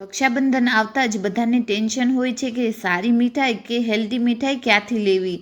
રક્ષાબંધન આવતા જ બધાને ટેન્શન હોય છે કે સારી મીઠાઈ કે હેલ્ધી મીઠાઈ ક્યાંથી લેવી?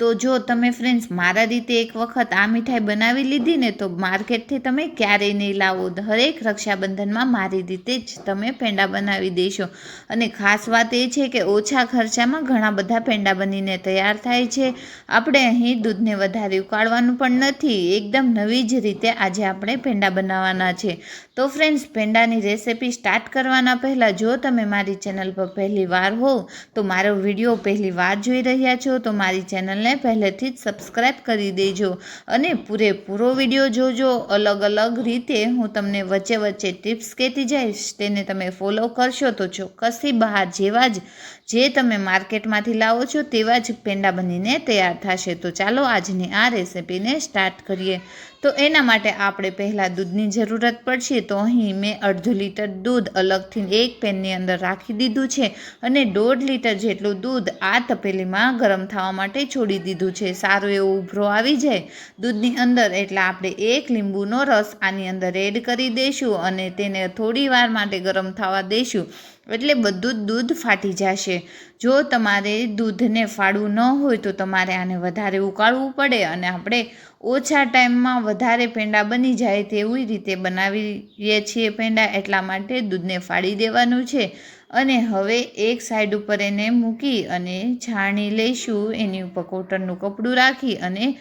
તો જો તમે ફ્રેન્ડ્સ મારા રીતે એક વખત આ મીઠાઈ બનાવી લીધી ને તો માર્કેટથી તમે ક્યારેય નહીં લાવો. દરેક રક્ષાબંધનમાં મારી રીતે જ તમે પેંડા બનાવી દેશો. અને ખાસ વાત એ છે કે ઓછા ખર્ચામાં ઘણા બધા પેંડા બનીને તૈયાર થાય છે. આપણે અહીં દૂધને વધારે ઉકાળવાનું પણ નથી, એકદમ નવી જ રીતે આજે આપણે પેંડા બનાવવાના છે. તો ફ્રેન્ડ્સ પેંડાની રેસિપી સ્ટાર્ટ કરવાના પહેલાં જો તમે મારી ચેનલ પર પહેલી વાર હોવ તો મારો વીડિયો પહેલી વાર જોઈ રહ્યા છો, તો મારી ચેનલને પહેલેથી જ સબસ્ક્રાઈબ કરી દેજો અને પૂરેપૂરો વીડિયો જોજો. અલગ અલગ રીતે હું તમને વચ્ચે વચ્ચે ટિપ્સ કહેતી જઈશ, તેને તમે ફોલો કરશો તો ચોક્કસથી બહાર જેવા જ જે તમે માર્કેટમાંથી લાવો છો તેવા જ પેંડા બનીને તૈયાર થશે. તો ચાલો આજની આ રેસિપીને સ્ટાર્ટ કરીએ. તો એના માટે આપણે પહેલાં દૂધની જરૂરત પડશે, તો અહીં મેં અડધો લીટર દૂધ અલગથી એક પેનની અંદર રાખી દીધું છે અને દોઢ લીટર જેટલું દૂધ આ તપેલીમાં ગરમ થવા માટે છોડી દીધું છે. સારો એવો ઉભરો આવી જાય, દૂધની અંદર એટલે આપણે એક લીંબુનો રસ આની અંદર એડ કરી દઈશું અને તેને થોડી વાર માટે ગરમ થવા દઈશું. એટલે બધું જ દૂધ ફાટી જશે. જો તમારે દૂધને ફાડવું ન હોય તો તમારે આને વધારે ઉકાળવું પડે અને આપણે ઓછા ટાઈમમાં વધારે પેંડા બની જાય તેવી રીતે બનાવીએ છીએ પેંડા, એટલા માટે દૂધને ફાડી દેવાનું છે. અને હવે એક સાઈડ ઉપર એને મૂકી અને છાણી લઈશું. એની ઉપર કોટનનું કપડું રાખી અને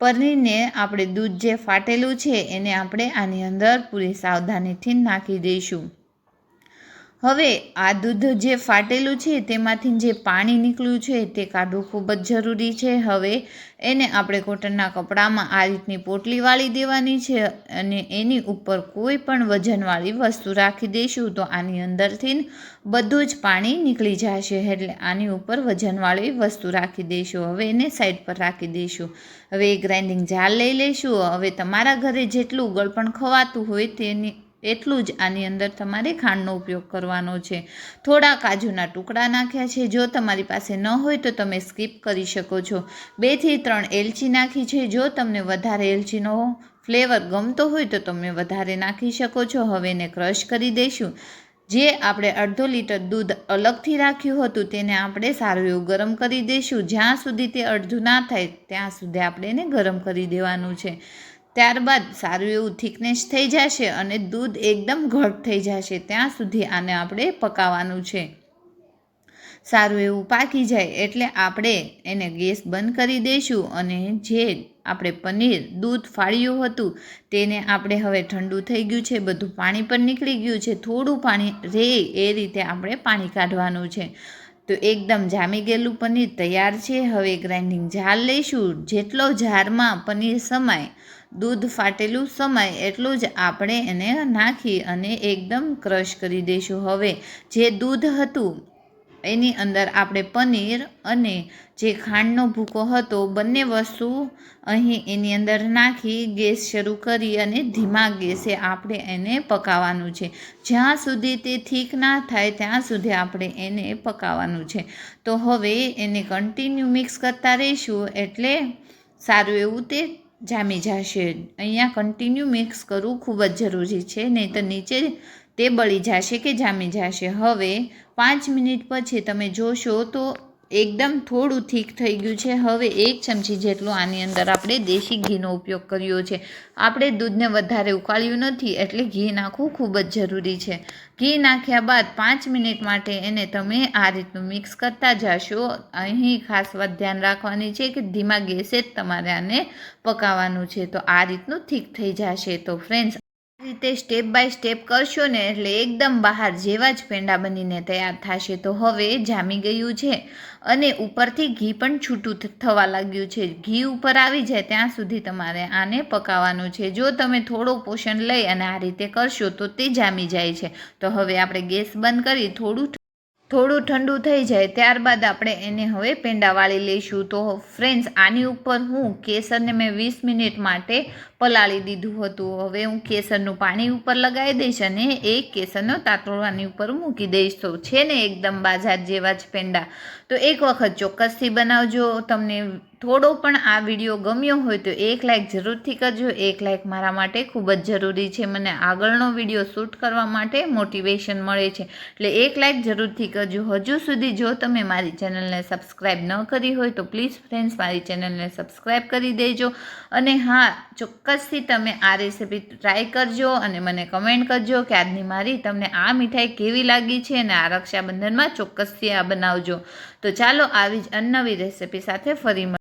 પનીરને આપણે દૂધ જે ફાટેલું છે એને આપણે આની અંદર પૂરી સાવધાનીથી નાખી દઈશું. હવે આ દૂધ જે ફાટેલું છે, તેમાંથી જે પાણી નીકળ્યું છે, તે કાઢવું ખૂબ જ જરૂરી છે. હવે એને આપણે કોટનના કપડામાં આ રીતની પોટલી વાળી દેવાની છે અને એની ઉપર કોઈ પણ વજનવાળી વસ્તુ રાખી દઈશું તો આની અંદરથી બધું જ પાણી નીકળી જશે. એટલે આની ઉપર વજનવાળી વસ્તુ રાખી દઈશું. હવે એને સાઈડ પર રાખી દઈશું. હવે ગ્રાઇન્ડિંગ જાર લઈ લઈશું. હવે તમારા ઘરે જેટલું ગળપણ ખવાતું હોય તેની એટલું જ આની અંદર તમારે ખાંડનો ઉપયોગ કરવાનો છે. થોડા કાજુના ટુકડા નાખ્યા છે. જો તમારી પાસે ન હોય તો તમે સ્કીપ કરી શકો છો. બેથી ત્રણ એલચી નાખી છે. જો તમને વધારે એલચીનો ફ્લેવર ગમતો હોય તો તમે વધારે નાખી શકો છો. હવે એને ક્રશ કરી દઈશું. જે આપણે અડધો લીટર દૂધ અલગથી રાખ્યું હતું તેને આપણે સારું એવું ગરમ કરી દઈશું. જ્યાં સુધી તે અડધું ના થાય ત્યાં સુધી આપણે એને ગરમ કરી દેવાનું છે. ત્યારબાદ સારું એવું થિકનેસ થઈ જશે અને દૂધ એકદમ ઘટ થઈ જશે. ત્યાં સુધી આને આપણે પકાવવાનું છે. સારું એવું પાકી જાય એટલે આપણે એને ગેસ બંધ કરી દઈશું અને જે આપણે પનીર દૂધ ફાળ્યું હતું તેને આપણે હવે ઠંડુ થઈ ગયું છે, બધું પાણી પણ નીકળી ગયું છે. થોડું પાણી રહે એ રીતે આપણે પાણી કાઢવાનું છે. તો એકદમ જામી ગયેલું પનીર તૈયાર છે. હવે ગ્રાઇન્ડિંગ જાર લઈશું. જેટલો જારમાં પનીર સમાય, દૂધ ફાટેલું સમય, એટલું જ આપણે એને નાખી અને એકદમ ક્રશ કરી દઈશું. હવે જે દૂધ હતું એની અંદર આપણે પનીર અને જે ખાંડનો ભૂકો હતો, બંને વસ્તુ અહીં એની અંદર નાખી, ગેસ શરૂ કરી અને ધીમા ગેસે આપણે એને પકાવવાનું છે. જ્યાં સુધી તે ઠીક ના થાય, ત્યાં સુધી આપણે એને પકાવવાનું છે. તો હવે એને કન્ટિન્યુ મિક્સ કરતા રહીશું એટલે સારું એવું તે જામી જશે. અહીંયા કન્ટિન્યુ મિક્સ કરવું ખૂબ જ જરૂરી છે નહીં તો નીચે તે બળી જશે કે જામી જશે? હવે પાંચ મિનિટ પછી તમે જોશો તો એકદમ થોડું થીક થઈ ગયું છે. હવે એક ચમચી જેટલું આની અંદર આપણે દેશી ઘીનો ઉપયોગ કર્યો છે. આપણે દૂધને વધારે ઉકાળ્યું નથી એટલે ઘી નાખવું ખૂબ જ જરૂરી છે. ઘી નાખ્યા બાદ પાંચ મિનિટ માટે એને તમે આ રીતનું મિક્સ કરતા જશો. અહીં ખાસ વાત ધ્યાન રાખવાની છે કે ધીમા ગેસે જ તમારે આને પકાવવાનું છે. તો આ રીતનું થીક થઈ જશે. તો ફ્રેન્ડ્સ રીતે સ્ટેપ બાય સ્ટેપ કરશો ને એટલે એકદમ બહાર જેવા જ પેંડા બનીને તૈયાર થશે. તો હવે જામી ગયું છે અને ઉપરથી ઘી પણ છૂટું થવા લાગ્યું છે. ઘી ઉપર આવી જાય ત્યાં સુધી તમારે આને પકાવવાનું છે. જો તમે થોડો પોષણ લઈ અને આ રીતે કરશો તો તે જામી જાય છે. તો હવે આપણે ગેસ બંધ કરી થોડું થોડું ઠંડુ થઈ જાય ત્યારબાદ આપણે એને હવે પેંડા વાળી લઈશું. તો ફ્રેન્ડ્સ, આની ઉપર હું કેસરને મેં વીસ મિનિટ માટે પલાળી દીધું હતું. હવે હું કેસરનું પાણી ઉપર લગાવી દઈશ અને એ કેસરનો તાતોડવાની ઉપર મૂકી દઈશ. તો છે ને એકદમ બાજાર જેવા જ પેંડા. તો એક વખત ચોક્કસથી બનાવજો. તમને થોડો પણ આ વીડિયો ગમ્યો હોય તો એક લાઇક જરૂરથી કરજો. એક લાઇક મારા માટે ખૂબ જ જરૂરી છે. મને આગળનો વીડિયો શૂટ કરવા માટે મોટિવેશન મળે છે. એટલે એક લાઇક જરૂરથી કરજો. હજુ સુધી જો તમે મારી ચેનલને સબસ્ક્રાઈબ ન કરી હોય તો પ્લીઝ ફ્રેન્ડ્સ મારી ચેનલને સબસ્ક્રાઈબ કરી દેજો. અને હા ચોક્કસથી તમે આ રેસીપી ટ્રાય કરજો અને મને કમેન્ટ કરજો કે આજની મારી તમને આ મીઠાઈ કેવી લાગી છે અને આ રક્ષાબંધનમાં ચોક્કસથી આ બનાવજો તો ચાલો આવી જ અનનવી રેસીપી સાથે ફરી.